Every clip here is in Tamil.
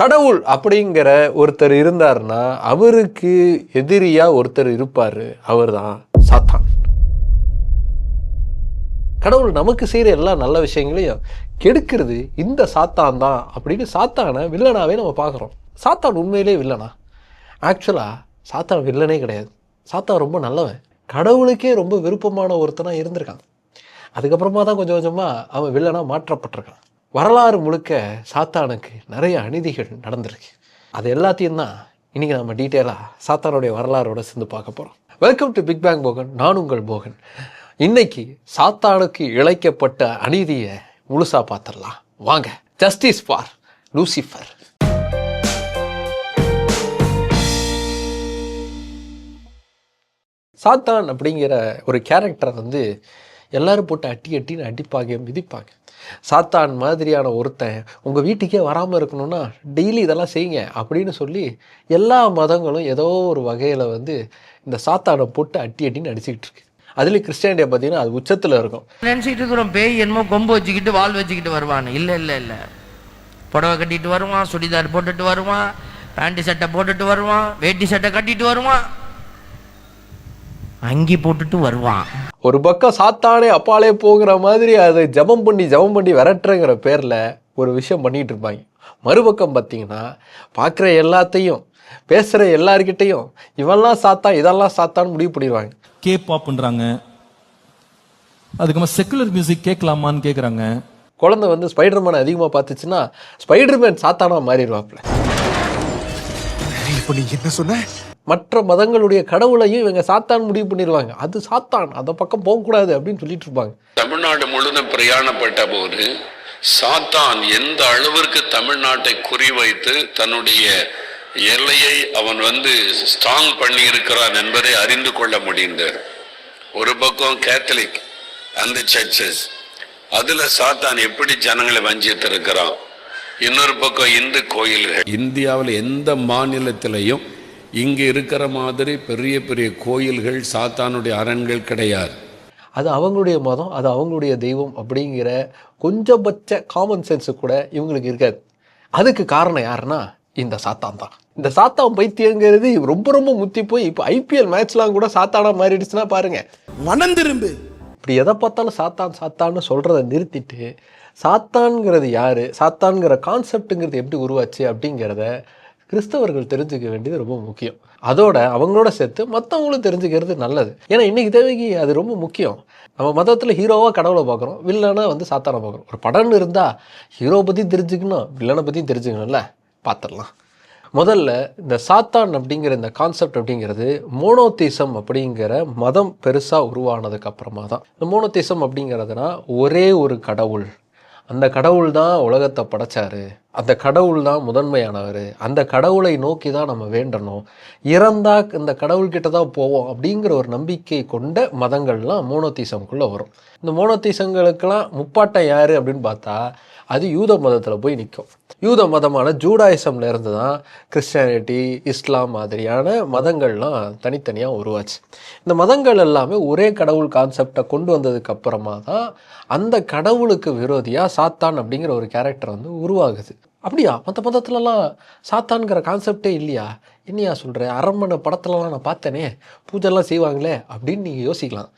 கடவுள் அப்படிங்கிற ஒருத்தர் இருந்தாருன்னா அவருக்கு எதிரியா ஒருத்தர் இருப்பார். அவர் தான் சாத்தான். கடவுள் நமக்கு செய்கிற எல்லா நல்ல விஷயங்களையும் கெடுக்கிறது இந்த சாத்தான் தான் அப்படின்னு சாத்தானை வில்லனாவே நம்ம பார்க்குறோம். சாத்தான் உண்மையிலே வில்லனா? ஆக்சுவலாக சாத்தான் வில்லனே கிடையாது. சாத்தான் ரொம்ப நல்லவன். கடவுளுக்கே ரொம்ப விருப்பமான ஒருத்தனாக இருந்திருக்கான். அதுக்கப்புறமா தான் கொஞ்சம் கொஞ்சமாக அவன் வில்லனாக மாற்றப்பட்டிருக்கான். வரலாறு முழுக்க சாத்தானுக்கு நிறைய அநீதிகள் நடந்திருக்கு. அது எல்லாத்தையும் தான் இன்றைக்கி நம்ம டீட்டெயிலாக சாத்தானுடைய வரலாறோட சேர்ந்து பார்க்க போகிறோம் welcome to Big Bang Bogan நான் உங்கள் போகன். இன்னைக்கு சாத்தானுக்கு இழைக்கப்பட்ட அநீதியை முழுசாக பார்த்துடலாம். வாங்க ஜஸ்டிஸ் ஃபார் லூசிஃபர் சாத்தான் அப்படிங்கிற ஒரு கேரக்டரை வந்து எல்லோரும் போட்டு அட்டி அட்டின்னு அடிப்பாங்க மிதிப்பாங்க. சாத்தான் மாதிரியான ஒருத்தன் உங்கள் வீட்டுக்கே வராமல் இருக்கணும்னா டெய்லி இதெல்லாம் செய்யுங்க அப்படின்னு சொல்லி எல்லா மதங்களும் ஏதோ ஒரு வகையில் வந்து இந்த சாத்தானை போட்டு அட்டி அட்டின்னு அடிச்சுக்கிட்டு இருக்கு. அதுலேயும் கிறிஸ்டியானிட்டியை பார்த்தீங்கன்னா அது உச்சத்தில் இருக்கும். நினச்சிக்கிட்டு இருக்கிறோம் பேய் என்னமோ கொம்பு வச்சுக்கிட்டு வால் வச்சுக்கிட்டு வருவான். இல்லை இல்லை இல்லை. புடவை கட்டிட்டு வருவான் சுடிதார் போட்டுட்டு வருவான் பேண்ட் சட்டை போட்டுட்டு வருவான் வேட்டி சட்டை கட்டிட்டு வருவான். அங்கி போட்டுட்டு வருவான். ஒரு பக்கம் சாத்தானே அப்பாலே போகிற மாதிரி அதை ஜெபம் பண்ணி ஜெபம் பண்ணி விரட்டுறங்கிற பேரில் ஒரு விஷயம் பண்ணிகிட்டு இருப்பாங்க. மறுபக்கம் பார்த்தீங்கன்னா பார்க்குற எல்லாத்தையும் பேசுகிற எல்லார்கிட்டையும் இவெல்லாம் சாத்தான் இதெல்லாம் சாத்தான்னு முடிவு பண்ணிடுவாங்க. கே பாப்ன்றாங்க அதுக்கப்புறமா செக்குலர் மியூசிக் கேட்கலாமான்னு கேட்குறாங்க குழந்தை வந்து ஸ்பைடர்மேன் அதிகமாக பார்த்துச்சுன்னா ஸ்பைடர்மேன் சாத்தானாக மாறிடுவாப்புல. இப்போ நீ என்ன சொன்ன? மற்ற மதங்களுடைய கடவுளையும் இவங்க சாத்தான் முடிவு பண்ணிடுவாங்க அது சாத்தான். அந்த பக்கம் போகக்கூடாது அப்படின்னு சொல்லிட்டு இருப்பாங்க. தமிழ்நாடு முழுதும் பிரயாணப்பட்ட போது சாத்தான் எந்த அளவிற்கு தமிழ்நாட்டை குறிவைத்து தன்னுடைய எல்லையை அவன் வந்து ஸ்ட்ராங் பண்ணி இருக்கிறான் என்பதை அறிந்து கொள்ள முடிந்தது. ஒரு பக்கம் கேத்தலிக் அந்த சர்ச்சஸ் அதுல சாத்தான் எப்படி ஜனங்களை வஞ்சித்திருக்கிறான்? இன்னொரு பக்கம் இந்து கோயில்கள். இந்தியாவில் எந்த மாநிலத்திலையும் இங்க இருக்கிற மாதிரி பெரிய பெரிய கோயில்கள் சாத்தானுடைய அரண்கள் கிடையாது. அது அவங்களுடைய மதம் அது அவங்களுடைய தெய்வம் அப்படிங்கிற கொஞ்சபட்ச காமன் சென்ஸு கூட இவங்களுக்கு இருக்காது. அதுக்கு காரணம் யாருன்னா இந்த சாத்தான் தான். இந்த சாத்தான் பைத்தியங்கிறது ரொம்ப ரொம்ப முத்தி போய் இப்போ ஐபிஎல் மேட்ச்லாம் கூட சாத்தானா மாறிடுச்சுன்னா பாருங்க. மனம் திரும்பு இப்படி எதை பார்த்தாலும் சாத்தான் சாத்தான்னு சொல்கிறத நிறுத்திட்டு சாத்தான்ங்கிறது யார் சாத்தான்ங்கிற கான்செப்ட்டுங்கிறது எப்படி உருவாச்சு அப்படிங்கிறத கிறிஸ்தவர்கள் தெரிஞ்சுக்க வேண்டியது ரொம்ப முக்கியம். அதோட அவங்களோட சேர்த்து மற்றவங்களும் தெரிஞ்சுக்கிறது நல்லது. ஏன்னா இன்னைக்கு தேவைக்கு அது ரொம்ப முக்கியம். நம்ம மதத்தில் ஹீரோவாக கடவுளை பார்க்குறோம் வில்லனை வந்து சாத்தானை பார்க்குறோம். ஒரு படம்னு இருந்தால் ஹீரோ பற்றி தெரிஞ்சுக்கணும் வில்லனை பற்றியும் தெரிஞ்சுக்கணும்ல? பார்த்துடலாம் முதல்ல இந்த சாத்தான் அப்படிங்கிற இந்த கான்செப்ட் அப்படிங்கிறது மோனோதீசம் அப்படிங்கிற மதம் பெருசாக உருவானதுக்கு அப்புறமா தான். இந்த மோனோதீசம் அப்படிங்கிறதுனா ஒரே ஒரு கடவுள். அந்த கடவுள் தான் உலகத்தை படைச்சாரு. அந்த கடவுள் தான் முதன்மையானவர். அந்த கடவுளை நோக்கி தான் நம்ம வேண்டணும். இறந்தா இந்த கடவுள்கிட்ட தான் போவோம் அப்படிங்கிற ஒரு நம்பிக்கை கொண்ட மதங்கள்லாம் மோனோத்தீசம்குள்ளே வரும். இந்த மோனோத்தீசங்களுக்கெல்லாம் முப்பாட்டம் யார் அப்படின்னு பார்த்தா அது யூத மதத்தில் போய் நிற்கும் யூத மதமான ஜூடாயிசம்ல இருந்து தான் கிறிஸ்டியானிட்டி இஸ்லாம் மாதிரியான மதங்கள்லாம் தனித்தனியாக உருவாச்சு. இந்த மதங்கள் எல்லாமே ஒரே கடவுள் கான்செப்டை கொண்டு வந்ததுக்கு அப்புறமா தான் அந்த கடவுளுக்கு விரோதியாக சாத்தான் அப்படிங்கிற ஒரு கேரக்டர் வந்து உருவாகுது. அப்படியா? மற்ற மதத்துலலாம் சாத்தான்கிற கான்செப்டே இல்லையா? என்னையா சொல்கிற அரண்மனை படத்துலலாம் நான் பார்த்தேனே. பூஜைலாம் செய்வாங்களே அப்படின்னு நீங்கள் யோசிக்கலாம்.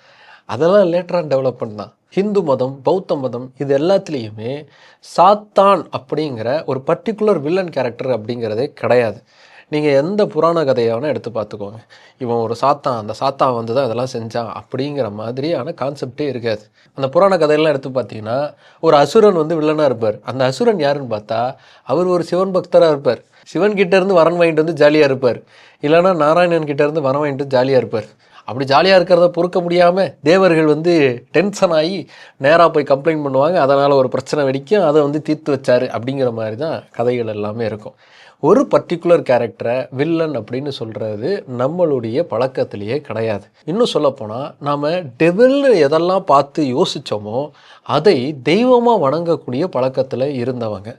அதெல்லாம் லேட்டராக டெவலப்மெண்ட் தான். ஹிந்து மதம் பௌத்த மதம் இது எல்லாத்துலேயுமே சாத்தான் அப்படிங்கிற ஒரு பர்டிகுலர் வில்லன் கேரக்டர் அப்படிங்கிறதே கிடையாது. நீங்கள் எந்த புராண கதையை வேணால் எடுத்து பார்த்துக்கோங்க. இவன் ஒரு சாத்தான் அந்த சாத்தான் வந்து தான் இதெல்லாம் செஞ்சான் அப்படிங்கிற மாதிரியான கான்செப்டே இருக்காது. அந்த புராண கதையெல்லாம் எடுத்து பார்த்தீங்கன்னா ஒரு அசுரன் வந்து வில்லனாக இருப்பார். அந்த அசுரன் யாருன்னு பார்த்தா அவர் ஒரு சிவன் பக்தராக இருப்பார். சிவன் கிட்டேருந்து இருந்து வாங்கிட்டு வந்து ஜாலியாக இருப்பார். இல்லைன்னா நாராயணன் கிட்ட இருந்து வாங்கிட்டு வந்து ஜாலியாக இருப்பார். அப்படி ஜாலியாக இருக்கிறத பொறுக்க முடியாமல் தேவர்கள் வந்து டென்ஷன் ஆகி நேராக போய் கம்ப்ளைண்ட் பண்ணுவாங்க. அதனால் ஒரு பிரச்சனை வெடிக்கும். அதை வந்து தீர்த்து வச்சாரு அப்படிங்கிற மாதிரி தான் கதைகள் எல்லாமே இருக்கும். ஒரு பர்டிகுலர் கேரக்டரை வில்லன் அப்படின்னு சொல்கிறது நம்மளுடைய பழக்கத்திலேயே கிடையாது. இன்னும் சொல்லப்போனால் நாம் டெவில்னு எதெல்லாம் பார்த்து யோசித்தோமோ அதை தெய்வமாக வணங்கக்கூடிய பழக்கத்தில் இருந்தவங்க.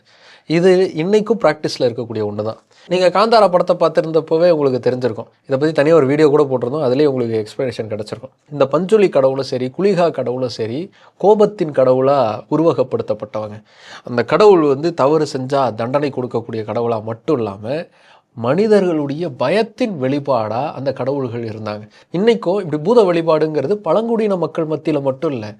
இது இன்றைக்கும் ப்ராக்டிஸில் இருக்கக்கூடிய ஒன்று தான் நீங்கள் காந்தாரா படத்தை பார்த்துருந்தப்பவே உங்களுக்கு தெரிஞ்சிருக்கும். இதை பற்றி தனியாக ஒரு வீடியோ கூட போட்டிருந்தோம். அதுலேயே உங்களுக்கு எக்ஸ்ப்ளனேஷன் கிடச்சிருக்கும். இந்த பஞ்சுலி கடவுளும் சரி குளிகா கடவுளும் சரி கோபத்தின் கடவுளாக உருவகப்படுத்தப்பட்டவங்க. அந்த கடவுள் வந்து தவறு செஞ்சால் தண்டனை கொடுக்கக்கூடிய கடவுளாக மட்டும் இல்லாமல் மனிதர்களுடைய பயத்தின் வெளிப்பாடாக அந்த கடவுள்கள் இருந்தாங்க. இன்றைக்கும் இப்படி பூத வழிபாடுங்கிறது பழங்குடியின மக்கள் மத்தியில் மட்டும் இல்லை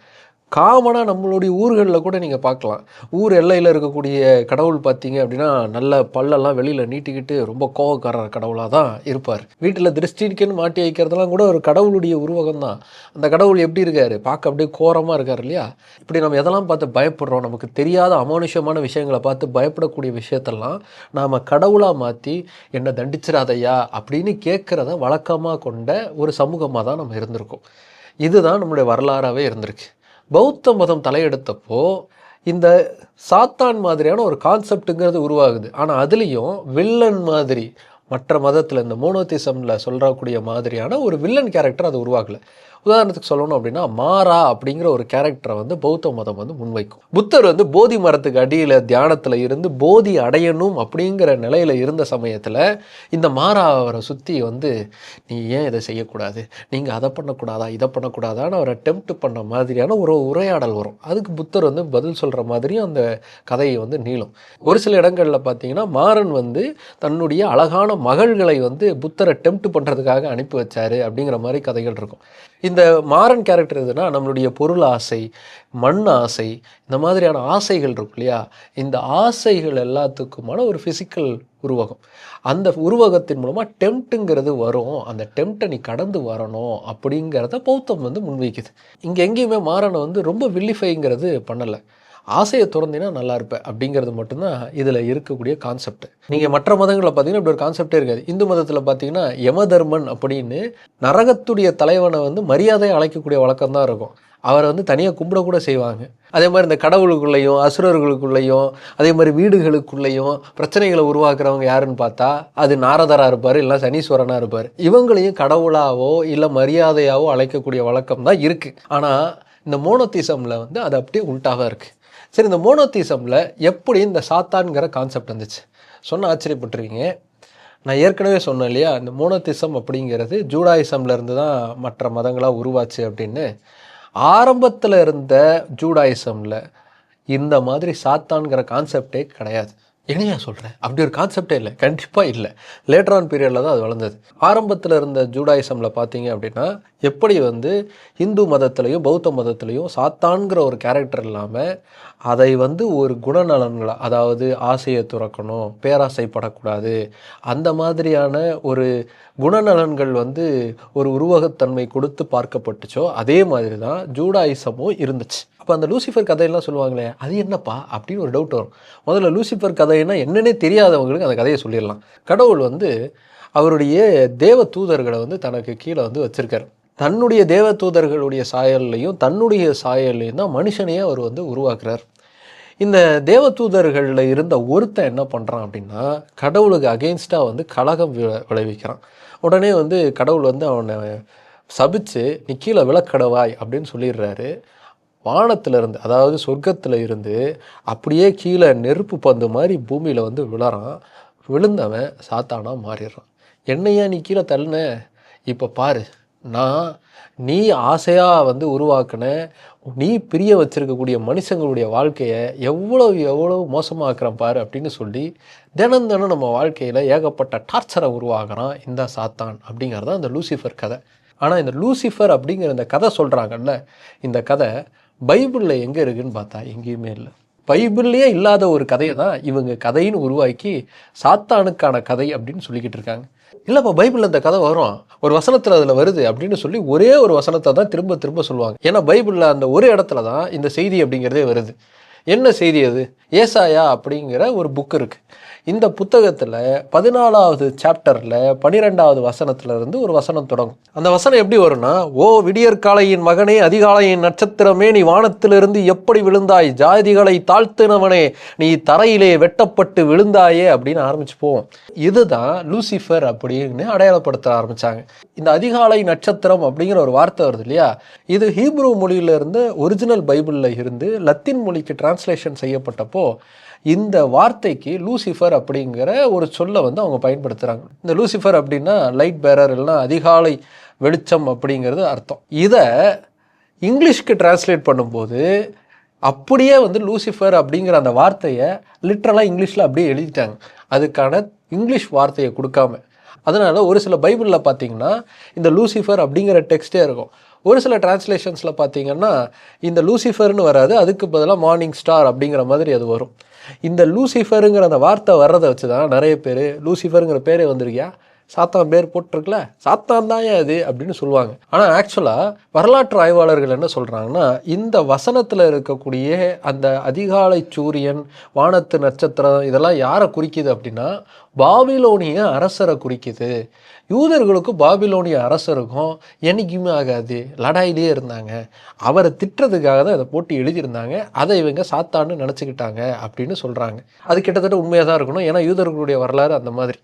காமனாக நம்மளுடைய ஊர்களில் கூட நீங்கள் பார்க்கலாம். ஊர் எல்லையில் இருக்கக்கூடிய கடவுள் பார்த்தீங்க அப்படின்னா நல்ல பல்லெல்லாம் வெளியில் நீட்டிக்கிட்டு ரொம்ப கோவக்காரர் கடவுளாக தான் இருப்பார். வீட்டில் திருஷ்டிக்குன்னு மாட்டி வைக்கிறதெல்லாம் கூட ஒரு கடவுளுடைய உருவகம் தான் அந்த கடவுள் எப்படி இருக்காரு? பார்க்க அப்படியே கோரமாக இருக்கார் இல்லையா? இப்படி நம்ம எதெல்லாம் பார்த்து பயப்படுறோம்? நமக்கு தெரியாத அமானுஷமான விஷயங்களை பார்த்து பயப்படக்கூடிய விஷயத்தெல்லாம் நாம் கடவுளாக மாற்றி என்னை தண்டிச்சிடாதையா அப்படின்னு கேட்குறத வழக்கமாக கொண்ட ஒரு சமூகமாக தான் நம்ம இருந்திருக்கோம். இதுதான் நம்மளுடைய வரலாறாகவே இருந்திருக்கு. பௌத்த மதம் தலையெடுத்தப்போ இந்த சாத்தான் மாதிரியான ஒரு கான்செப்ட்டுங்கிறது உருவாகுது. ஆனால் அதுலேயும் வில்லன் மாதிரி மற்ற மதத்தில் இந்த மோனோதிசமில் சொல்கிறக்கூடிய மாதிரியான ஒரு வில்லன் கேரக்டர் அது உருவாகலை உதாரணத்துக்கு சொல்லணும் அப்படின்னா மாரா அப்படிங்கிற ஒரு கேரக்டரை வந்து பௌத்த மதம் வந்து முன்வைக்கும். புத்தர் வந்து போதி மரத்துக்கு அடியில் தியானத்தில் இருந்து போதி அடையணும் அப்படிங்கிற நிலையில் இருந்த சமயத்தில் இந்த மாரா அவரை சுற்றி வந்து நீ ஏன் இதை செய்யக்கூடாது? நீங்கள் அதை பண்ணக்கூடாதா? இதை பண்ணக்கூடாதான்னு அவரை டெம்ப்ட் பண்ண மாதிரியான ஒரு உரையாடல் வரும். அதுக்கு புத்தர் வந்து பதில் சொல்கிற மாதிரியும் அந்த கதையை வந்து நீளும். ஒரு சில இடங்களில் பார்த்தீங்கன்னா மாறன் வந்து தன்னுடைய அழகான மகள்களை வந்து புத்தரை டெம்ப்ட் பண்ணுறதுக்காக அனுப்பி வச்சாரு அப்படிங்கிற மாதிரி கதைகள் இருக்கும். இந்த மாறன் கேரக்டர் எதுனா நம்மளுடைய பொருள் ஆசை மண் ஆசை இந்த மாதிரியான ஆசைகள் இருக்கு இல்லையா? இந்த ஆசைகள் எல்லாத்துக்குமான ஒரு ஃபிசிக்கல் உருவகம். அந்த உருவகத்தின் மூலமாக டெம்ட்டுங்கிறது வரும். அந்த டெம்ட்டை நீ கடந்து வரணும் அப்படிங்கிறத பௌத்தம் வந்து முன்வைக்குது. இங்கே எங்கேயுமே மாறனை வந்து ரொம்ப வில்லிஃபைங்கிறது பண்ணலை. ஆசையை துறந்தினா நல்லா இருப்பேன் அப்படிங்கிறது மட்டும்தான் இதில் இருக்கக்கூடிய கான்செப்ட் நீங்கள் மற்ற மதங்களில் பார்த்தீங்கன்னா இப்படி ஒரு கான்செப்டே இருக்காது. இந்து மதத்தில் பார்த்தீங்கன்னா யமதர்மன் அப்படின்னு நரகத்துடைய தலைவனை வந்து மரியாதையை அழைக்கக்கூடிய வழக்கம் தான் இருக்கும். அவரை வந்து தனியாக கும்பிடக்கூட செய்வாங்க. அதே மாதிரி இந்த கடவுளுக்குள்ளேயும் அசுரர்களுக்குள்ளேயும் அதே மாதிரி வீடுகளுக்குள்ளேயும் பிரச்சனைகளை உருவாக்குறவங்க யாருன்னு பார்த்தா அது நாரதராக இருப்பார் இல்லை சனீஸ்வரனாக இருப்பார். இவங்களையும் கடவுளாவோ இல்லை மரியாதையாவோ அழைக்கக்கூடிய வழக்கம் தான் இருக்குது ஆனால் இந்த மோனோத்திசமில் வந்து அது அப்படியே உல்ட்டாவாக இருக்குது சரி இந்த மோனோத்தீசமில் எப்படி இந்த சாத்தான்கிற கான்செப்ட் வந்துச்சு? சொன்ன ஆச்சரியப்பட்டிருக்கீங்க. நான் ஏற்கனவே சொன்னேன் இல்லையா இந்த மோனோத்திசம் அப்படிங்கிறது ஜூடாயிசம்லேருந்து தான் மற்ற மதங்களாக உருவாச்சு அப்படின்னு. ஆரம்பத்தில் இருந்த ஜூடாயிசமில் இந்த மாதிரி சாத்தான்கிற கான்செப்டே கிடையாது. என்னையா சொல்கிறேன் அப்படி ஒரு கான்செப்டே இல்லை. கண்டிப்பாக இல்லை. லேட்டர் ஆன் பீரியடில் தான் அது வளர்ந்தது. ஆரம்பத்தில் இருந்த ஜூடாயிசமில் பார்த்தீங்க அப்படின்னா எப்படி வந்து இந்து மதத்துலேயும் பௌத்த மதத்துலேயும் சாத்தான்கிற ஒரு கேரக்டர் இல்லாமல் அதை வந்து ஒரு குணநலன்களை அதாவது ஆசையை துறக்கணும் பேராசைப்படக்கூடாது அந்த மாதிரியான ஒரு குணநலன்கள் வந்து ஒரு உருவகத்தன்மை கொடுத்து பார்க்கப்பட்டுச்சோ அதே மாதிரி தான் ஜூடாயிசமும் இருந்துச்சு. அப்போ அந்த லூசிஃபர் கதையெல்லாம் சொல்லுவாங்களே அது என்னப்பா அப்படின்னு ஒரு டவுட் வரும். முதல்ல லூசிஃபர் கதைன்னா என்னன்னே தெரியாதவங்களுக்கு அந்த கதையை சொல்லிடலாம். கடவுள் வந்து அவருடைய தேவ தூதர்களை வந்து தனக்கு கீழே வந்து வச்சுருக்காரு. தன்னுடைய தேவ தூதர்களுடைய சாயல்லையும் தன்னுடைய சாயல்லையும் தான் மனுஷனையே அவர் வந்து உருவாக்குறார். இந்த தேவ தூதர்களில் இருந்த ஒருத்தன் என்ன பண்ணுறான் அப்படின்னா கடவுளுக்கு அகெயின்ஸ்டாக வந்து கலகம் வி- விளைவிக்கிறான். உடனே வந்து கடவுள் வந்து அவனை சபிச்சு நீ கீழே விளக்கடவாய் அப்படின்னு சொல்லிடுறாரு. வானத்திலிருந்து அதாவது சொர்க்கத்தில் இருந்து அப்படியே கீழே நெருப்பு பந்து மாதிரி பூமியில் வந்து விழறான். விழுந்தவன் சாத்தானாக மாறிடுறான். என்னையா நீ கீழே தள்ளின? இப்போ பாரு நான் நீ ஆசையாக வந்து உருவாக்கின நீ பிரிய வச்சிருக்கக்கூடிய மனுஷங்களுடைய வாழ்க்கையை எவ்வளவு எவ்வளோ மோசமாக்குறேன் பாரு அப்படின்னு சொல்லி தினம் தினம் நம்ம வாழ்க்கையில் ஏகப்பட்ட டார்ச்சரை உருவாகிறான் இந்த சாத்தான் அப்படிங்கிறது தான் இந்த லூசிஃபர் கதை. ஆனால் இந்த லூசிஃபர் அப்படிங்கிற இந்த கதை சொல்கிறாங்கல்ல இந்த கதை பைபிளில் எங்கே இருக்குன்னு பார்த்தா எங்கேயுமே இல்லை. பைபிள்லேயே இல்லாத ஒரு கதையை தான் இவங்க கதைன்னு உருவாக்கி சாத்தானுக்கான கதை அப்படின்னு சொல்லிக்கிட்டு இருக்காங்க. இல்லைப்பா பைபிளில் இந்த கதை வரும். ஒரு வசனத்தில் அதில் வருது அப்படின்னு சொல்லி ஒரே ஒரு வசனத்தை தான் திரும்ப திரும்ப சொல்லுவாங்க. ஏன்னா பைபிளில் அந்த ஒரு இடத்துல தான் இந்த செய்தி அப்படிங்கிறதே வருது. என்ன செய்தி அது? ஏசாயா அப்படிங்கிற ஒரு புக் இருக்குது இந்த புத்தகத்தில் பதினாலாவது சாப்டரில் பன்னிரெண்டாவது வசனத்திலிருந்து ஒரு வசனம் தொடங்கும். அந்த வசனம் எப்படி வரும்னா ஓ விடியற்காலையின் மகனே அதிகாலையின் நட்சத்திரமே நீ வானத்திலிருந்து எப்படி விழுந்தாய்? ஜாதிகளை தாழ்த்தினவனே நீ தரையிலே வெட்டப்பட்டு விழுந்தாயே அப்படின்னு ஆரம்பிச்சு போவோம். இதுதான் லூசிஃபர் அப்படின்னு அடையாளப்படுத்த ஆரம்பிச்சாங்க. இந்த அதிகாலை நட்சத்திரம் அப்படிங்கிற ஒரு வார்த்தை வருது இல்லையா? இது ஹீப்ரூ மொழியிலிருந்து ஒரிஜினல் பைபிளில் இருந்து லத்தீன் மொழிக்கு டிரான்ஸ்லேஷன் செய்யப்பட்டப்போ இந்த வார்த்தைக்கு லூசிஃபர் அப்படிங்கிற ஒரு சொல்லை வந்து அவங்க பயன்படுத்துகிறாங்க இந்த லூசிஃபர் அப்படின்னா லைட் பேரர் இல்லைன்னா அதிகாலை வெளிச்சம் அப்படிங்கிறது அர்த்தம். இதை இங்கிலீஷ்க்கு டிரான்ஸ்லேட் பண்ணும்போது அப்படியே வந்து லூசிஃபர் அப்படிங்கிற அந்த வார்த்தையை லிட்ரலாக இங்கிலீஷில் அப்படியே எழுதிட்டாங்க. அதுக்கான இங்கிலீஷ் வார்த்தையை கொடுக்காம. அதனால் ஒரு சில பைபிளில் பார்த்தீங்கன்னா இந்த லூசிஃபர் அப்படிங்கிற டெக்ஸ்டே இருக்கும். ஒரு சில டிரான்ஸ்லேஷன்ஸில் பார்த்தீங்கன்னா இந்த லூசிஃபர்னு வராது அதுக்கு பதிலாக மார்னிங் ஸ்டார் அப்படிங்கிற மாதிரி அது வரும். இந்த லூசிஃபருங்கிற அந்த வார்த்தை வர்றதை வச்சு தான் நிறைய பேர் லூசிஃபருங்கிற பேரே வந்திருக்கியா? சாத்தான் பேர் போட்டிருக்குல? சாத்தான் தான் ஏன் அது? அப்படின்னு சொல்லுவாங்க. ஆனால் ஆக்சுவலாக வரலாற்று ஆய்வாளர்கள் என்ன சொல்கிறாங்கன்னா இந்த வசனத்தில் இருக்கக்கூடிய அந்த அதிகாலை சூரியன் வானத்து நட்சத்திரம் இதெல்லாம் யாரை குறிக்குது அப்படின்னா பாபிலோனிய அரசரை குறிக்குது. யூதர்களுக்கும் பாபிலோனிய அரசருக்கும் என்னைக்குமே ஆகாது. லடாயிலே இருந்தாங்க. அவரை திட்டுறதுக்காக தான் இதை போட்டு எழுதியிருந்தாங்க. அதை இவங்க சாத்தான்னு நினச்சிக்கிட்டாங்க அப்படின்னு சொல்கிறாங்க அது கிட்டத்தட்ட உண்மையாக தான் இருக்கணும். ஏன்னா யூதர்களுடைய வரலாறு அந்த மாதிரி.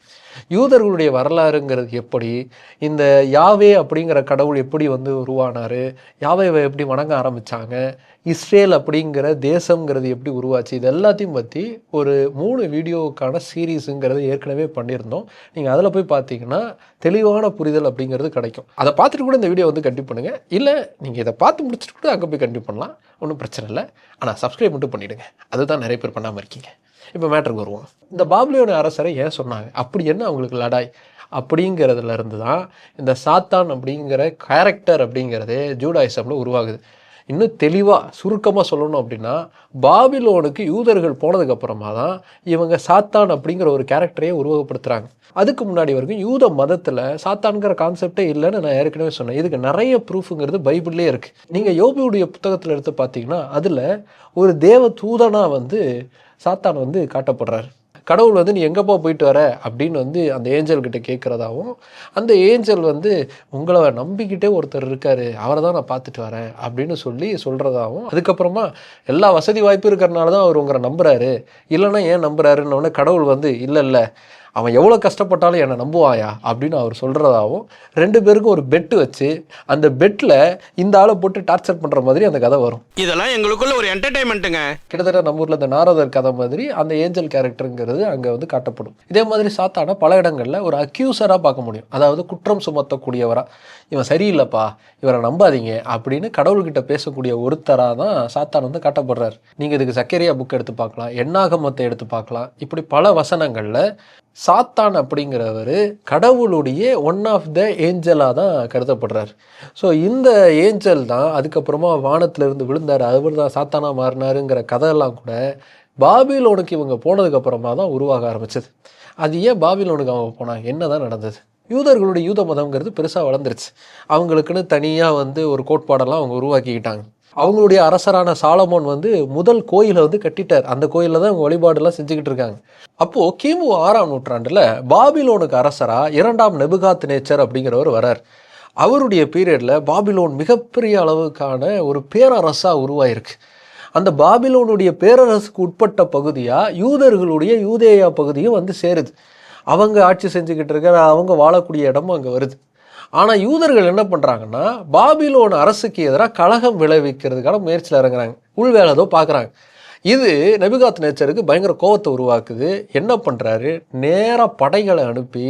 யூதர்களுடைய வரலாறுங்கிறது எப்படி? இந்த யாவே அப்படிங்கிற கடவுள் எப்படி வந்து உருவானார்? யாவேவை எப்படி வணங்க ஆரம்பித்தாங்க இஸ்ரேல் அப்படிங்கிற தேசங்கிறது எப்படி உருவாச்சு? இது எல்லாத்தையும் பற்றி ஒரு மூணு வீடியோவுக்கான சீரீஸுங்கிறது ஏற்கனவே பண்ணியிருந்தோம். நீங்கள் அதில் போய் பார்த்தீங்கன்னா தெளிவான புரிதல் அப்படிங்கிறது கிடைக்கும். அதை பார்த்துட்டு கூட இந்த வீடியோ வந்து கண்டிப்பாக பண்ணுங்கள் இல்லை நீங்கள் இதை பார்த்து முடிச்சுட்டு கூட அங்கே போய் கண்டிப்பாக பண்ணலாம். ஒன்றும் பிரச்சனை இல்லை. ஆனால் சப்ஸ்கிரைப் மட்டும் பண்ணிவிடுங்க அதுதான் நிறைய பேர் பண்ணாமல் இருக்கீங்க. இப்போ மேட்ருக்கு வருவோம். இந்த பாப்லியோட அரசரை ஏன் சொன்னாங்க? அப்படி என்ன அவங்களுக்கு லடாய்? அப்படிங்கிறதுல இருந்து தான் இந்த சாத்தான் அப்படிங்கிற கேரக்டர் அப்படிங்கிறதே ஜூடாயிசமில் உருவாகுது. இன்னும் தெளிவாக சுருக்கமாக சொல்லணும் அப்படின்னா பாபிலோனுக்கு யூதர்கள் போனதுக்கப்புறமா தான் இவங்க சாத்தான் அப்படிங்கிற ஒரு கேரக்டரையே உருவகப்படுத்துகிறாங்க அதுக்கு முன்னாடி வரைக்கும் யூத மதத்தில் சாத்தான்கிற கான்செப்டே இல்லைன்னு நான் ஏற்கனவே சொன்னேன். இதுக்கு நிறைய ப்ரூஃபுங்கிறது பைபிள்லே இருக்குது நீங்கள் யோபியுடைய புத்தகத்தில் எடுத்து பார்த்தீங்கன்னா அதில் ஒரு தேவ தூதனாக வந்து சாத்தான் வந்து காட்டப்படுறாரு. கடவுள் வந்து நீ எங்கேப்பா போயிட்டு வர? அப்படின்னு வந்து அந்த ஏஞ்சல்கிட்ட கேட்குறதாவும் அந்த ஏஞ்சல் வந்து உங்களை நம்பிக்கிட்டே ஒருத்தர் இருக்காரு. அவரை தான் நான் பார்த்துட்டு வரேன். அப்படின்னு சொல்லி சொல்கிறதாவும் அதுக்கப்புறமா எல்லா வசதி வாய்ப்பு இருக்கிறனால தான் அவர் உங்களை நம்புகிறாரு இல்லைன்னா ஏன் நம்புகிறாருன்னு உடனே கடவுள் வந்து இல்லை இல்லை. அவன் எவ்வளோ கஷ்டப்பட்டாலும் என்னை நம்புவாயா? அப்படின்னு அவர் சொல்கிறதாவும் ரெண்டு பேருக்கும் ஒரு பெட்டு வச்சு அந்த பெட்டில் இந்த ஆளை போட்டு டார்ச்சர் பண்ணுற மாதிரி அந்த கதை வரும். இதெல்லாம் எங்களுக்குள்ள ஒரு என்டர்டைன்மெண்ட்டுங்க கிட்டத்தட்ட நம்ம ஊரில் இந்த நாரதர் கதை மாதிரி அந்த ஏஞ்சல் கேரக்டருங்கிறது அங்கே வந்து காட்டப்படும். இதே மாதிரி சாத்தான பல இடங்களில் ஒரு அக்யூசராக பார்க்க முடியும். அதாவது குற்றம் சுமத்தக்கூடியவரா. இவன் சரியில்லைப்பா இவரை நம்பாதீங்க அப்படின்னு கடவுள்கிட்ட பேசக்கூடிய ஒருத்தராக தான் சாத்தான் வந்து காட்டப்படுறார். நீங்கள் இதுக்கு சக்கரியா புக் எடுத்து பார்க்கலாம் எண்ணாகமத்தை எடுத்து பார்க்கலாம். இப்படி பல வசனங்களில் சாத்தான் அப்படிங்கிறவர் கடவுளுடைய ஒன் ஆஃப் த ஏஞ்சலாக தான் கருதப்படுறார். ஸோ இந்த ஏஞ்சல் தான் அதுக்கப்புறமா வானத்திலிருந்து விழுந்தார். அவர் தான் சாத்தானாக மாறினாருங்கிற கதையெல்லாம் கூட பாபிலோனுக்கு இவங்க போனதுக்கப்புறமா தான் உருவாக ஆரம்பிச்சது. அது ஏன் பாபிலோனுக்கு அவங்க போனாங்க என்ன தான் நடந்தது? யூதர்களுடைய யூத மதம்ங்கிறது பெருசாக வளர்ந்துருச்சு. அவங்களுக்குன்னு தனியாக வந்து ஒரு கோட்பாடெல்லாம் அவங்க உருவாக்கிக்கிட்டாங்க. அவங்களுடைய அரசரான சாலமோன் வந்து முதல் கோயிலை வந்து கட்டிட்டார். அந்த கோயிலில் தான் அவங்க வழிபாடெல்லாம் செஞ்சுக்கிட்டு இருக்காங்க. அப்போது கிமு ஆறாம் நூற்றாண்டில் பாபிலோனுக்கு அரசராக இரண்டாம் நெபுகாத் நேச்சர் அப்படிங்கிறவர் வரார். அவருடைய பீரியடில் பாபிலோன் மிகப்பெரிய அளவுக்கான ஒரு பேரரசாக உருவாயிருக்கு. அந்த பாபிலோனுடைய பேரரசுக்கு உட்பட்ட பகுதியாக யூதர்களுடைய யூதேயா பகுதியும் வந்து சேருது. அவங்க ஆட்சி செஞ்சுக்கிட்டு இருக்கிற அவங்க வாழக்கூடிய இடமும் அங்கே வருது. ஆனால் யூதர்கள் என்ன பண்ணுறாங்கன்னா பாபிலோன் அரசுக்கு எதிராக கழகம் விளைவிக்கிறதுக்கான முயற்சியில் இறங்குறாங்க. உள்வேலை ஏதோ பார்க்குறாங்க இது நபிகாத் நேச்சருக்கு பயங்கர கோவத்தை உருவாக்குது. என்ன பண்ணுறாரு நேராக படைகளை அனுப்பி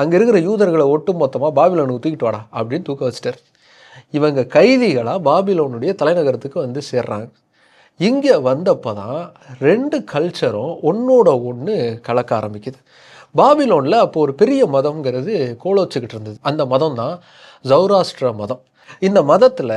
அங்கே இருக்கிற யூதர்களை ஒட்டு மொத்தமாக பாபிலோனுக்கு தூக்கிட்டு வாடா அப்படின்னு தூக்க வச்சிட்டார். இவங்க கைதிகளாக பாபிலோனுடைய தலைநகரத்துக்கு வந்து சேர்றாங்க. இங்கே வந்தப்போ தான் ரெண்டு கல்ச்சரும் ஒன்றோட ஒன்று கலக்க ஆரம்பிக்குது. பாபிலோனில் அப்போ ஒரு பெரிய மதம்ங்கிறது கோலோச்சுக்கிட்டு இருந்தது. அந்த மதம் தான் ஜௌராஷ்டிர மதம். இந்த மதத்தில்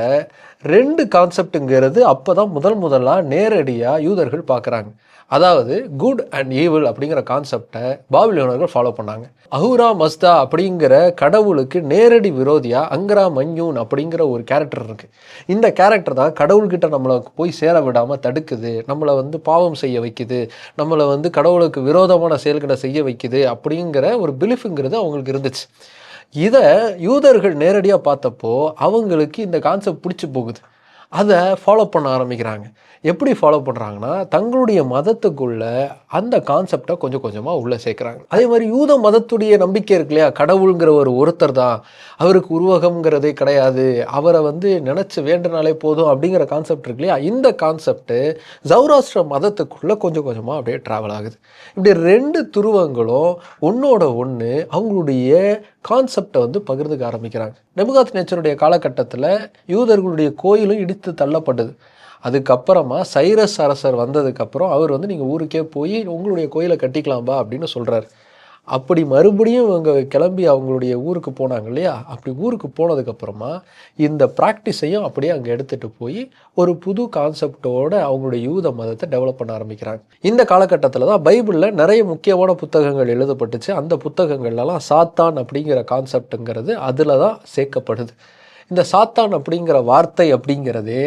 ரெண்டு கான்செப்ட்டுங்கிறது அப்போ தான் முதல் முதலாக நேரடியாக யூதர்கள் பார்க்குறாங்க. அதாவது குட் அண்ட் ஈவில் அப்படிங்கிற கான்செப்டை பாபிலியோனர்கள் ஃபாலோ பண்ணாங்க. அஹூரா மஸ்தா அப்படிங்கிற கடவுளுக்கு நேரடி விரோதியாக அங்கரா மஞ்யூன் அப்படிங்கிற ஒரு கேரக்டர் இருக்குது இந்த கேரக்டர் தான் கடவுள்கிட்ட நம்மளை போய் சேர விடாமல் தடுக்குது நம்மளை வந்து பாவம் செய்ய வைக்குது நம்மளை வந்து கடவுளுக்கு விரோதமான செயல்களை செய்ய வைக்குது அப்படிங்கிற ஒரு பிலிஃபுங்கிறது அவங்களுக்கு இருந்துச்சு. இதை யூதர்கள் நேரடியாக பார்த்தப்போ அவங்களுக்கு இந்த கான்செப்ட் பிடிச்சி போகுது. அதை ஃபாலோ பண்ண ஆரம்பிக்கிறாங்க. எப்படி ஃபாலோ பண்ணுறாங்கன்னா தங்களுடைய மதத்துக்குள்ள அந்த கான்செப்டை கொஞ்சம் கொஞ்சமாக உள்ளே சேர்க்குறாங்க. அதே மாதிரி யூத மதத்துடைய நம்பிக்கை இருக்கு இல்லையா? கடவுளுங்கிற ஒரு ஒருத்தர் தான். அவருக்கு உருவகம்ங்கிறதே கிடையாது. அவரை வந்து நினச்சி வேண்டுனாலே போதும் அப்படிங்கிற கான்செப்ட் இருக்கு இல்லையா? இந்த கான்செப்ட்டு சௌராஷ்டிர மதத்துக்குள்ளே கொஞ்சம் கொஞ்சமாக அப்படியே ட்ராவல் ஆகுது. இப்படி ரெண்டு துருவங்களும் ஒன்றோட ஒன்று அவங்களுடைய கான்செப்டை வந்து பகிர்ந்துக்க ஆரம்பிக்கிறாங்க. நெபுகாத் நேச்சருடைய காலகட்டத்தில் யூதர்களுடைய கோயிலும் இடித்து தள்ளப்பட்டது. அதுக்கப்புறமா சைரஸ் அரசர் வந்ததுக்கப்புறம் அவர் வந்து நீங்கள் ஊருக்கே போய் உங்களுடைய கோயிலை கட்டிக்கலாம்பா அப்படின்னு சொல்கிறார் அப்படி மறுபடியும் இவங்க கிளம்பி அவங்களுடைய ஊருக்கு போனாங்க இல்லையா? அப்படி ஊருக்கு போனதுக்கப்புறமா இந்த ப்ராக்டிஸையும் அப்படியே அங்கே எடுத்துகிட்டு போய் ஒரு புது கான்செப்டோட அவங்களுடைய யூத மதத்தை டெவலப் பண்ண ஆரம்பிக்கிறாங்க. இந்த காலகட்டத்தில் தான் பைபிளில் நிறைய முக்கியமான புத்தகங்கள் எழுதப்பட்டுச்சு. அந்த புத்தகங்கள்லாம் சாத்தான் அப்படிங்கிற கான்செப்ட்டுங்கிறது அதில் தான் சேர்க்கப்படுது. இந்த சாத்தான் அப்படிங்கிற வார்த்தை அப்படிங்கிறதே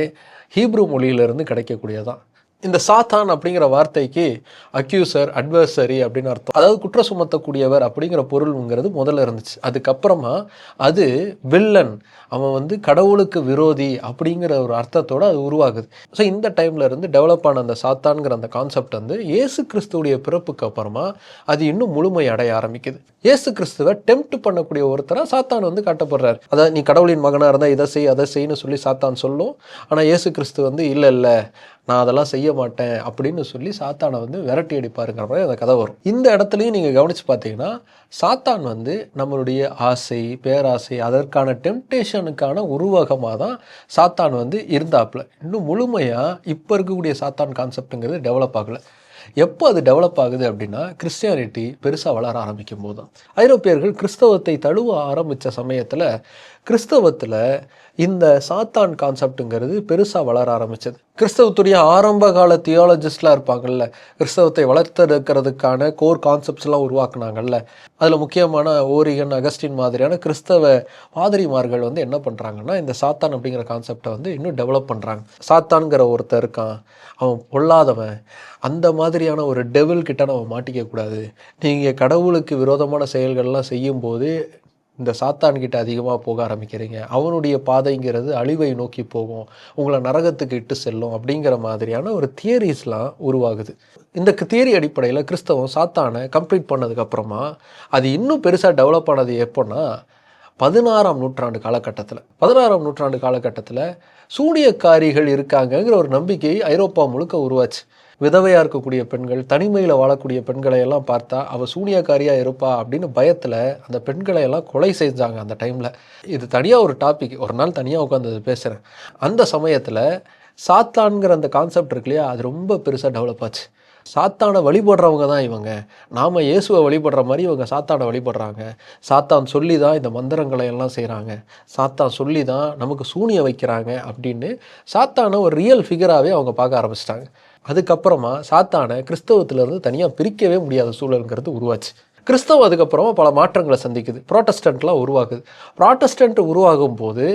ஹீப்ரு மொழியிலிருந்து கிடைக்கக்கூடியதான் இந்த சாத்தான் அப்படிங்கிற வார்த்தைக்கு அக்யூசர் அட்வர்சரி அப்படின்னு அர்த்தம். அதாவது குற்ற சுமத்தக்கூடியவர் அப்படிங்கிற பொருள்ங்கிறது முதல்ல இருந்துச்சு. அதுக்கப்புறமா அது வில்லன் அவன் வந்து கடவுளுக்கு விரோதி அப்படிங்கிற ஒரு அர்த்தத்தோட அது உருவாகுது. ஸோ இந்த டைம்ல இருந்து டெவலப் ஆன அந்த சாத்தான்கிற அந்த கான்செப்ட் வந்து இயேசு கிறிஸ்துவுடைய பிறப்புக்கு அப்புறமா அது இன்னும் முழுமை அடைய ஆரம்பிக்குது. இயேசு கிறிஸ்துவை டெம்ப்ட் பண்ணக்கூடிய ஒருத்தராக சாத்தான் வந்து காட்டப்படுறாரு. அதாவது நீ கடவுளின் மகனாக இருந்தால் இதை செய் அதை செய்யன்னு சொல்லி சாத்தான் சொல்லும். ஆனால் இயேசு கிறிஸ்து வந்து இல்லை இல்லை நான் அதெல்லாம் செய்ய மாட்டேன் அப்படின்னு சொல்லி சாத்தானை வந்து விரட்டி அடிப்பாருங்கிற மாதிரி அந்த கதை வரும். இந்த இடத்துலையும் நீங்கள் கவனித்து பார்த்தீங்கன்னா சாத்தான் வந்து நம்மளுடைய ஆசை பேராசை அதற்கான டெம்டேஷனுக்கான உருவகமாக தான் சாத்தான் வந்து இருந்தாப்புல. இன்னும் முழுமையாக இப்போ இருக்கக்கூடிய சாத்தான் கான்செப்ட்டுங்கிறது டெவலப் ஆகலை. எப்போ அது டெவலப் ஆகுது அப்படின்னா கிறிஸ்டியானிட்டி பெருசாக வளர ஆரம்பிக்கும் போது தான் ஐரோப்பியர்கள் கிறிஸ்தவத்தை தழுவ ஆரம்பித்த சமயத்தில் கிறிஸ்தவத்தில் இந்த சாத்தான் கான்செப்ட்டுங்கிறது பெருசாக வளர ஆரம்பிச்சது. கிறிஸ்தவத்துடைய ஆரம்ப கால தியாலஜிஸ்ட்லாம் இருப்பாங்கல்ல கிறிஸ்தவத்தை வளர்த்தெடுக்கிறதுக்கான கோர் கான்செப்ட்ஸ்லாம் உருவாக்குனாங்கல்ல அதில் முக்கியமான ஓரிகன் அகஸ்டின் மாதிரியான கிறிஸ்தவ பாதிரிமார்கள் வந்து என்ன பண்ணுறாங்கன்னா இந்த சாத்தான் அப்படிங்கிற கான்செப்டை வந்து இன்னும் டெவலப் பண்ணுறாங்க சாத்தான்கிற ஒருத்தர் இருக்கான் அவன் பொல்லாதவன் அந்த மாதிரியான ஒரு டெவில் கிட்ட நம்ம மாட்டிக்க கூடாது நீங்கள் கடவுளுக்கு விரோதமான செயல்கள்லாம் செய்யும்போது இந்த சாத்தான்கிட்ட அதிகமாக போக ஆரம்பிக்கிறீங்க. அவனுடைய பாதைங்கிறது அழிவை நோக்கி போகும். உங்களை நரகத்துக்கு இட்டு செல்லும் அப்படிங்கிற மாதிரியான ஒரு தியரிஸ்லாம் உருவாகுது. இந்த தியரி அடிப்படையில் கிறிஸ்தவம் சாத்தானை கம்ப்ளீட் பண்ணதுக்கப்புறமா அது இன்னும் பெருசாக டெவலப் ஆனது எப்போன்னா பதினாறாம் நூற்றாண்டு காலகட்டத்தில். பதினாறாம் நூற்றாண்டு காலகட்டத்தில் சூனியக்காரிகள் இருக்காங்கங்கிற ஒரு நம்பிக்கை ஐரோப்பா முழுக்க உருவாச்சு. விதவையாக இருக்கக்கூடிய பெண்கள் தனிமையில் வாழக்கூடிய பெண்களை எல்லாம் பார்த்தா அவள் சூனியக்காரியாக இருப்பா அப்படின்னு பயத்தில் அந்த பெண்களை எல்லாம் கொலை செஞ்சாங்க அந்த டைமில் இது தனியாக ஒரு டாபிக் ஒரு நாள் தனியாக உட்காந்து பேசுகிறேன் அந்த சமயத்தில் சாத்தான்கிற அந்த கான்செப்ட் இருக்கு இல்லையா அது ரொம்ப பெருசாக டெவலப் ஆச்சு. சாத்தானை வழிபடுறவங்க தான் இவங்க. நாம் இயேசுவை வழிபடுற மாதிரி இவங்க சாத்தானை வழிபடுறாங்க. சாத்தான் சொல்லி தான் இந்த மந்திரங்களை எல்லாம் செய்கிறாங்க சாத்தான் சொல்லி தான் நமக்கு சூனிய வைக்கிறாங்க அப்படின்னு சாத்தானை ஒரு ரியல் ஃபிகராகவே அவங்க பார்க்க ஆரம்பிச்சிட்டாங்க. அதுக்கப்புறமா சாத்தானை கிறிஸ்தவத்திலிருந்து தனியாக பிரிக்கவே முடியாத சூழலுங்கிறது உருவாச்சு. கிறிஸ்தவம் அதுக்கப்புறமா பல மாற்றங்களை சந்திக்குது. ப்ராட்டஸ்டன்ட்லாம் உருவாகுது ப்ராட்டஸ்டண்ட் உருவாகும் போது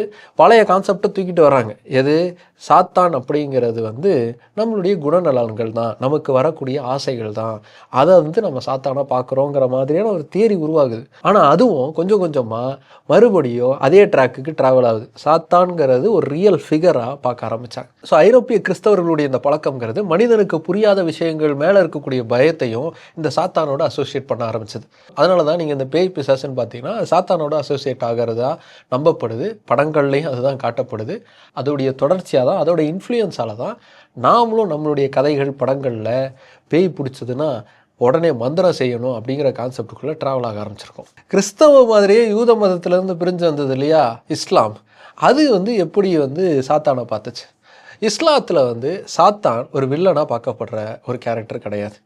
பழைய கான்செப்டை தூக்கிட்டு வராங்க எது? சாத்தான் அப்படிங்கிறது வந்து நம்மளுடைய குணநலன்கள் தான். நமக்கு வரக்கூடிய ஆசைகள் தான். அதை வந்து நம்ம சாத்தானாக பார்க்குறோங்கிற மாதிரியான ஒரு தியரி உருவாகுது. ஆனால் அதுவும் கொஞ்சம் கொஞ்சமாக மறுபடியும் அதே ட்ராக்குக்கு ட்ராவல் ஆகுது. சாத்தான்கிறது ஒரு ரியல் ஃபிகராக பார்க்க ஆரம்பித்தாங்க ஸோ ஐரோப்பிய கிறிஸ்தவர்களுடைய இந்த பழக்கங்கிறது மனிதனுக்கு புரியாத விஷயங்கள் மேலே இருக்கக்கூடிய பயத்தையும் இந்த சாத்தானோட அசோசியேட் பண்ண ஆரம்பிச்சது. அதனால தான் நீங்கள் இந்த பேய் பிசாசுன்னு பார்த்தீங்கன்னா சாத்தானோட அசோசியேட் ஆகிறதா நம்பப்படுது. படங்கள்லையும் அதுதான் காட்டப்படுது. அதோடைய தொடர்ச்சியாக தான் அதோட இன்ஃப்ளூயன்ஸால தான் நாமளும் நம்மளுடைய கதைகள் படங்களில் பேய் பிடிச்சதுன்னா உடனே மந்திரம் செய்யணும் அப்படிங்கிற கான்செப்டுக்குள்ளே ட்ராவல் ஆக ஆரம்பிச்சிருக்கோம். கிறிஸ்தவ மாதிரியே யூத மதத்திலேருந்து பிரிஞ்சு வந்தது இல்லையா? இஸ்லாம். அது வந்து எப்படி வந்து சாத்தானை பார்த்துச்சு? இஸ்லாத்தில் வந்து சாத்தான் ஒரு வில்லனாக பார்க்கப்படுற ஒரு கேரக்டர் கிடையாது.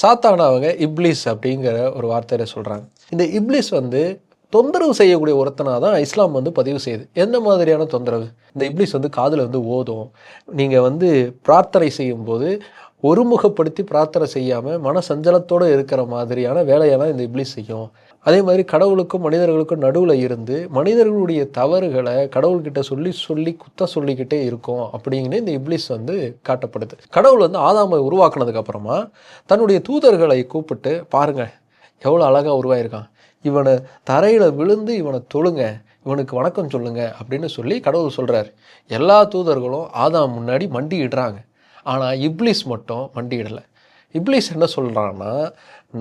சாத்தான அவங்க இப்லீஸ் அப்படிங்கிற ஒரு வார்த்தையில சொல்கிறாங்க இந்த இப்லீஸ் வந்து தொந்தரவு செய்யக்கூடிய ஒருத்தனாக தான் இஸ்லாம் வந்து பதிவு செய்யுது. எந்த மாதிரியான தொந்தரவு? இந்த இப்லீஸ் வந்து காதில் வந்து ஓதும். நீங்கள் வந்து பிரார்த்தனை செய்யும்போது ஒருமுகப்படுத்தி பிரார்த்தனை செய்யாமல் மன சஞ்சலத்தோடு இருக்கிற மாதிரியான வேலையெல்லாம் இந்த இப்லீஸ் செய்யும். அதே மாதிரி கடவுளுக்கும் மனிதர்களுக்கும் நடுவில் இருந்து மனிதர்களுடைய தவறுகளை கடவுள்கிட்ட சொல்லி சொல்லி குத்த சொல்லிக்கிட்டே இருக்கும் அப்படின்னு இந்த இப்லீஸ் வந்து காட்டப்படுது. கடவுள் வந்து ஆதாமை உருவாக்குனதுக்கு அப்புறமா தன்னுடைய தூதர்களை கூப்பிட்டு பாருங்க எவ்வளோ அழகாக உருவாயிருக்கான். இவனை தரையில் விழுந்து இவனை தொழுங்க இவனுக்கு வணக்கம் சொல்லுங்க அப்படின்னு சொல்லி கடவுள் சொல்கிறார் எல்லா தூதர்களும் ஆதாம் முன்னாடி மண்டியிடுறாங்க. ஆனால் இப்லீஸ் மட்டும் மண்டியிடலை. இப்லீஸ் என்ன சொல்கிறான்னா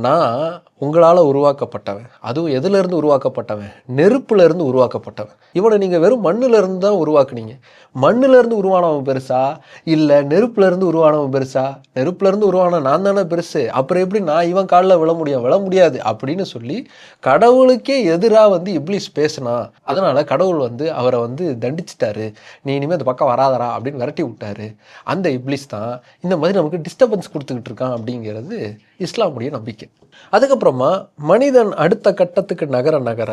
நான் உங்களால் உருவாக்கப்பட்டவன். அதுவும் எதுலேருந்து உருவாக்கப்பட்டவன்? நெருப்புலேருந்து உருவாக்கப்பட்டவன். இவனை நீங்கள் வெறும் மண்ணிலேருந்து தான் உருவாக்குனீங்க. மண்ணிலேருந்து உருவானவன் பெருசா? இல்லை நெருப்புலேருந்து உருவானவன் பெருசா? நெருப்புலேருந்து உருவான நான் தானே பெருசு. அப்புறம் எப்படி நான் இவன் காலில் விழ முடியும்? விழ முடியாது அப்படின்னு சொல்லி கடவுளுக்கே எதிராக வந்து இப்லீஸ் பேசினா அதனால் கடவுள் வந்து அவரை வந்து தண்டிச்சிட்டாரு. நீ இனிமேல் அந்த பக்கம் வராதரா அப்படின்னு விரட்டி விட்டாரு. அந்த இப்ளிஸ் தான் இந்த மாதிரி நமக்கு டிஸ்டர்பன்ஸ் கொடுத்துக்கிட்டு இருக்கான் அப்படிங்கிறது இஸ்லாமுடைய நம்பிக்கை. அதுக்கப்புறமா மனிதன் அடுத்த கட்டத்துக்கு நகர நகர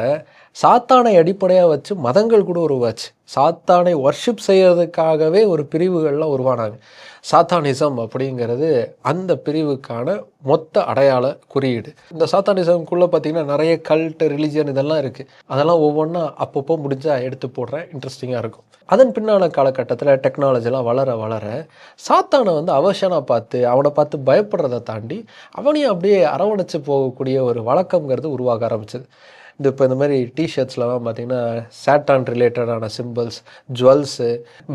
சாத்தானை அடிப்படையாக வச்சு மதங்கள் கூட உருவாச்சு. சாத்தானை ஒர்ஷிப் செய்கிறதுக்காகவே ஒரு பிரிவுகளில் உருவானாங்க. சாத்தானிசம் அப்படிங்கிறது அந்த பிரிவுக்கான மொத்த அடையாள குறியீடு. இந்த சாத்தானிசம்குள்ளே பார்த்திங்கன்னா நிறைய கல்ட் ரிலிஜியன் இதெல்லாம் இருக்குது அதெல்லாம் ஒவ்வொன்றா அப்பப்போ முடிஞ்சால் எடுத்து போடுறேன் இன்ட்ரெஸ்டிங்காக இருக்கும். அதன் பின்னான காலகட்டத்தில் டெக்னாலஜிலாம் வளர வளர சாத்தானை வந்து அவசனாக பார்த்து அவனை பார்த்து பயப்படுறதை தாண்டி அவனையும் அப்படியே அரவணைச்சு போகக்கூடிய ஒரு வழக்கங்கிறது உருவாக ஆரம்பிச்சது. இந்த இப்போ இந்த மாதிரி டிஷர்ட்ஸ்லாம் பார்த்தீங்கன்னா சேட்டான் ரிலேட்டடான சிம்பிள்ஸ் ஜுவல்ஸு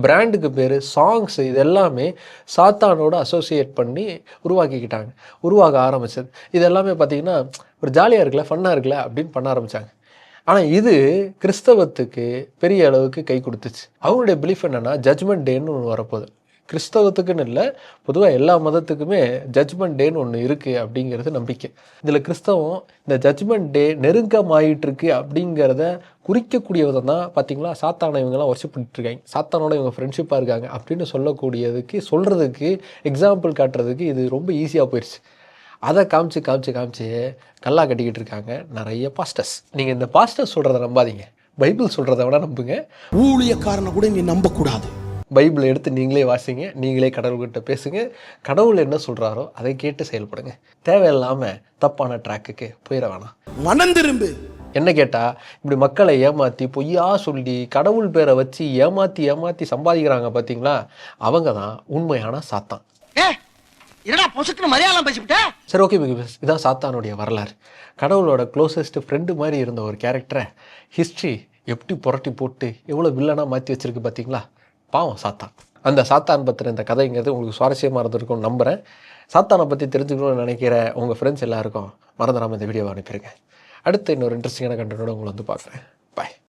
பிராண்டுக்கு பேர் சாங்ஸு இது எல்லாமே சாத்தானோட அசோசியேட் பண்ணி உருவாக்கிக்கிட்டாங்க. உருவாக ஆரம்பிச்சது. இது எல்லாமே பார்த்தீங்கன்னா ஒரு ஜாலியாக இருக்குல்ல ஃபன்னாக இருக்குல்ல அப்படின்னு பண்ண ஆரம்பித்தாங்க ஆனால் இது கிறிஸ்தவத்துக்கு பெரிய அளவுக்கு கை கொடுத்துச்சு. அவங்களுடைய பிலீஃப் என்னென்னா ஜட்ஜ்மெண்ட் டேன்னு ஒன்று வரப்போகுது. கிறிஸ்தவத்துக்குன்னு இல்லை பொதுவாக எல்லா மதத்துக்குமே ஜட்ஜ்மெண்ட் டேன்னு ஒன்று இருக்குது அப்படிங்கிறது நம்பிக்கை. இதில் கிறிஸ்தவம் இந்த ஜட்ஜ்மெண்ட் டே நெருக்கமாயிட்டிருக்கு அப்படிங்கிறத குறிக்கக்கூடிய விதம் தான் பார்த்தீங்களா சாத்தானை இவங்கெல்லாம் ஒர்ஷிப் பண்ணிட்டுருக்காங்க. சாத்தானோட இவங்க ஃப்ரெண்ட்ஷிப்பாக இருக்காங்க அப்படின்னு சொல்லக்கூடியதுக்கு சொல்கிறதுக்கு எக்ஸாம்பிள் காட்டுறதுக்கு இது ரொம்ப ஈஸியாக போயிடுச்சு அதை காமிச்சு காமிச்சு காமிச்சு நல்லா கட்டிக்கிட்டு இருக்காங்க நிறைய பாஸ்டர்ஸ் நீங்கள் இந்த பாஸ்டர்ஸ் சொல்கிறத நம்பாதீங்க. பைபிள் சொல்கிறத விட நம்புங்க. ஊழியக்காரனை கூட நீ நம்பக்கூடாது. பைபிளை எடுத்து நீங்களே வாசிங்க நீங்களே கடவுள்கிட்ட பேசுங்க. கடவுள் என்ன சொல்கிறாரோ அதை கேட்டு செயல்படுங்க. தேவையில்லாமல் தப்பான ட்ராக்குக்கு போயிட வேணாம். மனம் திரும்பு. என்ன கேட்டால் இப்படி மக்களை ஏமாற்றி பொய்யா சொல்லி கடவுள் பேரை வச்சு ஏமாற்றி ஏமாற்றி சம்பாதிக்கிறாங்க பார்த்தீங்களா அவங்க தான் உண்மையான சாத்தான். என்னடா பொசுக்குன்னு மலையாளம் பேசிவிட்ட? சரி ஓகே மிக இதான் சாத்தானுடைய வரலாறு. கடவுளோட க்ளோசஸ்ட் ஃப்ரெண்டு மாதிரி இருந்த ஒரு கேரக்டரை ஹிஸ்ட்ரி எப்படி புரட்டி போட்டு எவ்வளோ வில்லனாக மாற்றி வச்சிருக்கு பார்த்தீங்களா பாவம் சாத்தான். அந்த சாத்தான் பற்றின இந்த கதைங்கிறது உங்களுக்கு சுவாரஸ்யமாக இருந்திருக்கும்னு நம்புகிறேன் சாத்தானை பற்றி தெரிஞ்சுக்கணும்னு நினைக்கிற உங்கள் ஃப்ரெண்ட்ஸ் எல்லாருக்கும் மறந்துடாமல் இந்த வீடியோவை அனுப்பிடுங்க அடுத்து இன்னொரு இன்ட்ரெஸ்டிங்கான கண்டனோட உங்களை வந்து பார்க்குறேன். பாய்